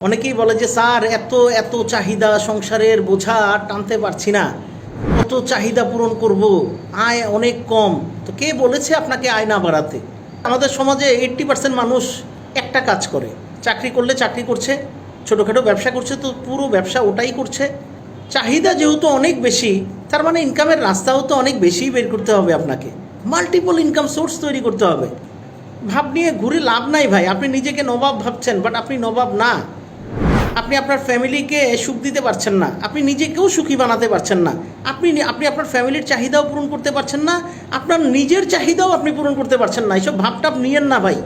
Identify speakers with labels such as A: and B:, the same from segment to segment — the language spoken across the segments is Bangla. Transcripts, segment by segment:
A: অনেকেই বলে যে, স্যার, এত এত চাহিদা সংসারের বোঝা টানতে পারছি না। কত চাহিদা পূরণ করব? আয় অনেক কম। তো কে বলেছে আপনাকে আয় না বাড়াতে? আমাদের সমাজে এইট্টি পার্সেন্ট মানুষ একটা কাজ করে। চাকরি করলে চাকরি করছে, ছোটোখাটো ব্যবসা করছে তো পুরো ব্যবসা ওটাই করছে। চাহিদা যেহেতু অনেক বেশি, তার মানে ইনকামের রাস্তাও তো অনেক বেশিই বের করতে হবে আপনাকে। মাল্টিপল ইনকাম সোর্স তৈরি করতে হবে। ভাব নিয়ে ঘুরে লাভ নাই ভাই। আপনি নিজেকে নবাব ভাবছেন বাট আপনি নবাব না। আপনি আপনার ফ্যামিলিকে সুখ দিতে পারছেন না, আপনি নিজেকেও সুখী বানাতে পারছেন না, আপনি আপনি আপনার ফ্যামিলির চাহিদাও পূরণ করতে পারছেন না, আপনার নিজের চাহিদাও আপনি পূরণ করতে পারছেন না, এইসব ভাবটাপ নিয়েন না ভাই।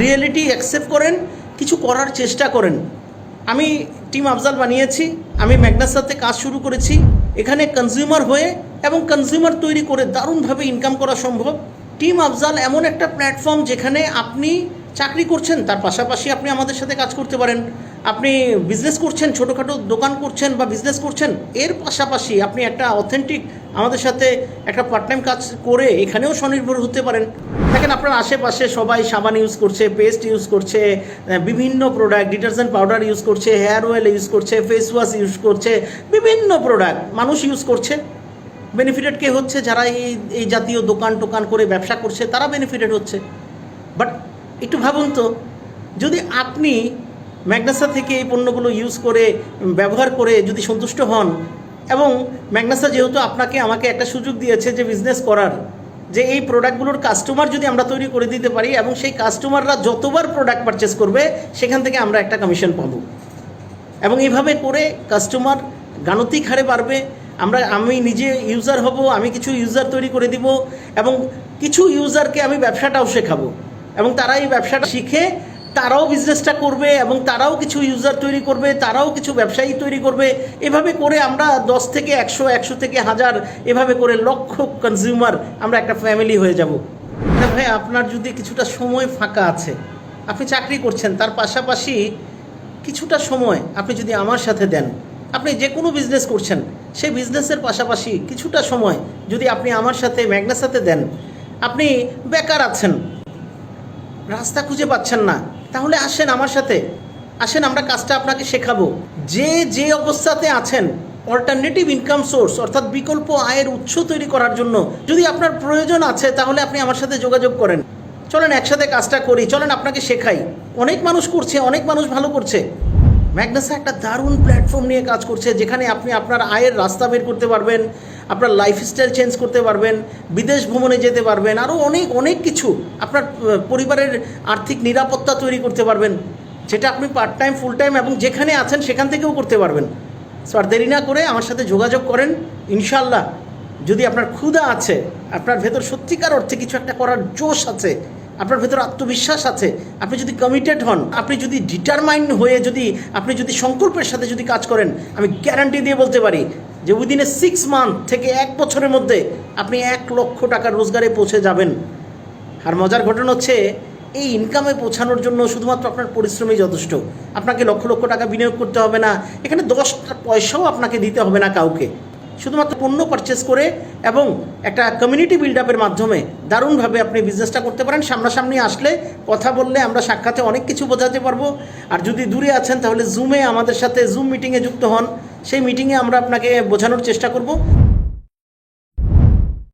A: রিয়েলিটি অ্যাকসেপ্ট করেন, কিছু করার চেষ্টা করেন। আমি টিম আফজাল বানিয়েছি, আমি ম্যাগনার সাথে কাজ শুরু করেছি, এখানে কনজিউমার হয়ে এবং কনজিউমার তৈরি করে দারুণভাবে ইনকাম করা সম্ভব। টিম আফজাল এমন একটা প্ল্যাটফর্ম যেখানে আপনি চাকরি করছেন, তার পাশাপাশি আপনি আমাদের সাথে কাজ করতে পারেন। আপনি বিজনেস করছেন, ছোটোখাটো দোকান করছেন বা বিজনেস করছেন, এর পাশাপাশি আপনি একটা অথেন্টিক আমাদের সাথে একটা পার্ট টাইম কাজ করে এখানেও স্বনির্ভর হতে পারেন। দেখেন আপনার আশেপাশে সবাই সাবান ইউজ করছে পেস্ট ইউজ করছে বিভিন্ন প্রোডাক্ট ডিটারজেন্ট পাউডার ইউজ করছে হেয়ার অয়েল ইউজ করছে ফেস ওয়াশ ইউজ করছে, বিভিন্ন প্রোডাক্ট মানুষ ইউজ করছে। বেনিফিটেড কে হচ্ছে? যারা এই এই জাতীয় দোকান টোকান করে ব্যবসা করছে, তারা বেনিফিটেড হচ্ছে। বাট একটু ভাবুন তো, যদি আপনি ম্যাগনাসা থেকে এই পণ্যগুলো ইউজ করে ব্যবহার করে যদি সন্তুষ্ট হন, এবং ম্যাগনাসা যেহেতু আপনাকে, আমাকে একটা সুযোগ দিয়েছে যে বিজনেস করার, যে এই প্রোডাক্টগুলোর কাস্টমার যদি আমরা তৈরি করে দিতে পারি, এবং সেই কাস্টমাররা যতবার প্রোডাক্ট পারচেস করবে, সেখান থেকে আমরা একটা কমিশন পাবো। এবং এইভাবে করে কাস্টমার গাণতিক হারে বাড়বে, আমরা, আমি নিজে ইউজার হব, আমি কিছু ইউজার তৈরি করে দিব, এবং কিছু ইউজারকে আমি ব্যবসাটাও শেখাবো। এবং তারা এই ব্যবসাটা শিখে তারাও বিজনেসটা করবে এবং তারাও কিছু ইউজার তৈরি করবে, তারাও কিছু ব্যবসায়ী তৈরি করবে। এভাবে করে আমরা দশ থেকে একশো একশো থেকে হাজার, এভাবে করে লক্ষ কনজিউমার আমরা একটা ফ্যামিলি হয়ে যাব। ভাই, আপনার যদি কিছুটা সময় ফাঁকা আছে, আপনি চাকরি করছেন, তার পাশাপাশি কিছুটা সময় আপনি যদি আমার সাথে দেন, আপনি যে কোনো বিজনেস করছেন, সেই বিজনেসের পাশাপাশি কিছুটা সময় যদি আপনি আমার সাথে ম্যাগনার সাথে দেন, আপনি বেকার আছেন রাস্তা খুঁজে পাচ্ছেন না। তাহলে আসেন আমার সাথে। আসেন, আমরা কাজটা আপনাকে শেখাবো। যে যে অবস্থাতে আছেন অল্টারনেটিভ ইনকাম সোর্স অর্থাৎ বিকল্প আয়ের উৎস তৈরি করার জন্য, যদি আপনার প্রয়োজন আছে, তাহলে আপনি আমার সাথে যোগাযোগ করেন। চলেন, একসাথে কাজটা করি। চলেন, আপনাকে শেখাই। অনেক মানুষ করছে, অনেক মানুষ ভালো করছে। ম্যাগনাসা একটা দারুণ প্ল্যাটফর্ম নিয়ে কাজ করছে, যেখানে আপনি আপনার আয়ের রাস্তা বের করতে পারবেন, আপনার লাইফস্টাইল চেঞ্জ করতে পারবেন, বিদেশ ভ্রমণে যেতে পারবেন আরও অনেক অনেক কিছু আপনার পরিবারের আর্থিক নিরাপত্তা তৈরি করতে পারবেন, যেটা আপনি পার্ট টাইম ফুল টাইম এবং যেখানে আছেন সেখান থেকেও করতে পারবেন। সো আর দেরি না করে আমার সাথে যোগাযোগ করেন ইনশাল্লাহ যদি আপনার ক্ষুধা আছে, আপনার ভেতর সত্যিকার অর্থে কিছু একটা করার জোশ আছে আপনার ভেতর আত্মবিশ্বাস আছে, আপনি যদি কমিটেড হন, আপনি যদি ডিটারমাইন্ড হয়ে যদি, আপনি যদি সংকল্পের সাথে যদি কাজ করেন, আমি গ্যারান্টি দিয়ে বলতে পারি যে উইদিন সিক্স মান্থ থেকে এক বছরের মধ্যে আপনি এক লক্ষ টাকার রোজগারে পৌঁছে যাবেন। আর মজার ঘটনা হচ্ছে, এই ইনকামে পৌঁছানোর জন্য শুধুমাত্র আপনার পরিশ্রমই যথেষ্ট। আপনাকে লক্ষ লক্ষ টাকা বিনিয়োগ করতে হবে না, এখানে দশটা পয়সাও আপনাকে দিতে হবে না কাউকে। শুধুমাত্র পণ্য পারচেস করে এবং একটা কমিউনিটি বিল্ড আপের মাধ্যমে দারুণভাবে আপনি বিজনেসটা করতে পারেন। সামনাসামনি আসলে কথা বললে আমরা সাক্ষাতে অনেক কিছু বোঝাতে পারব। আর যদি দূরে আছেন, তাহলে জুমে আমাদের সাথে জুম মিটিংয়ে যুক্ত হন। সেই মিটিংয়ে আমরা আপনাকে বোঝানোর চেষ্টা করব।